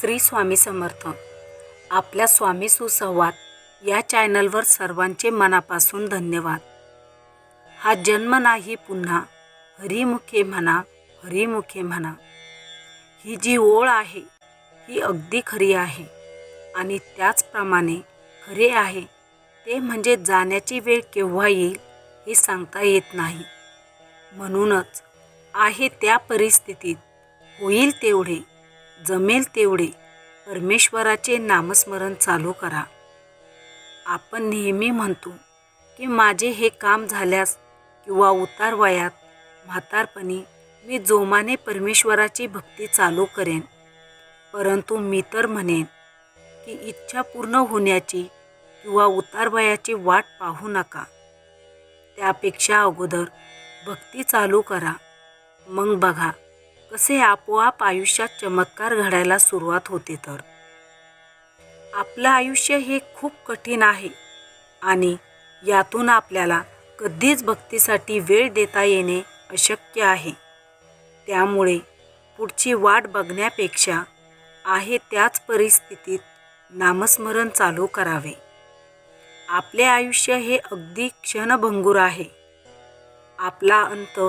श्री स्वामी समर्थ. आपल्या स्वामी सुसंवाद या चॅनलवर सर्वांचे मनापासून धन्यवाद. हा जन्म नाही पुन्हा हरिमुखे म्हणा हरिमुखे म्हणा. ही जी ओळ आहे ही अगदी खरी आहे आणि त्याचप्रमाणे खरे आहे ते म्हणजे जाण्याची वेळ केव्हा येईल हे सांगता येत नाही. म्हणूनच आहे त्या परिस्थितीत होईल तेवढे जमेल तेवढे. परमेश्वराचे नामस्मरण चालू करा. आपण नेहमी म्हणतो की माझे हे काम झाल्यास किंवा उतार वयात म्हातारपणी मी जोमाने परमेश्वराची भक्ती चालू करेन. परंतु मी तर म्हणेन की इच्छा पूर्ण होण्याची किंवा उतार वयाची वाट पाहू नका. त्यापेक्षा अगोदर भक्ती चालू करा. मग बघा कसे आपोआप आयुष्यात चमत्कार घडायला सुरुवात होते तर? आपलं आयुष्य हे खूप कठीण आहे आणि यातून आपल्याला कधीच भक्तीसाठी वेळ देता येणे अशक्य आहे. त्यामुळे पुढची वाट बघण्यापेक्षा आहे त्याच परिस्थितीत नामस्मरण चालू करावे. आपले आयुष्य हे अगदी क्षणभंगूर आहे. आपला अंत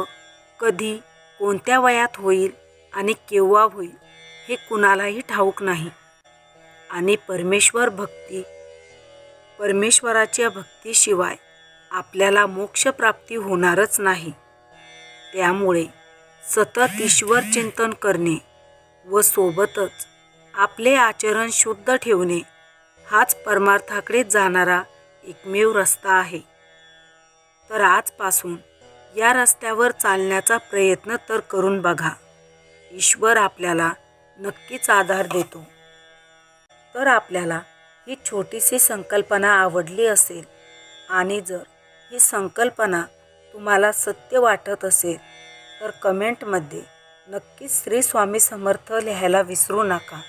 कधी कोणत्या वयात होईल आणि केव्हा होईल हे कुणालाही ठाऊक नाही. आणि परमेश्वर भक्ती परमेश्वराच्या भक्तीशिवाय आपल्याला मोक्षप्राप्ती होणारच नाही. त्यामुळे सतत ईश्वर चिंतन करणे व सोबतच आपले आचरण शुद्ध ठेवणे हाच परमार्थाकडे जाणारा एकमेव रस्ता आहे. तर आजपासून या रस्त्यावर चालण्याचा प्रयत्न तर करून बघा. ईश्वर आपल्याला नक्कीच आधार देतो. तर आपल्याला ही छोटीशी संकल्पना आवडली असेल आणि जर ही संकल्पना तुम्हाला सत्य वाटत असेल तर कमेंटमध्ये नक्कीच श्री स्वामी समर्थ लिहायला विसरू नका.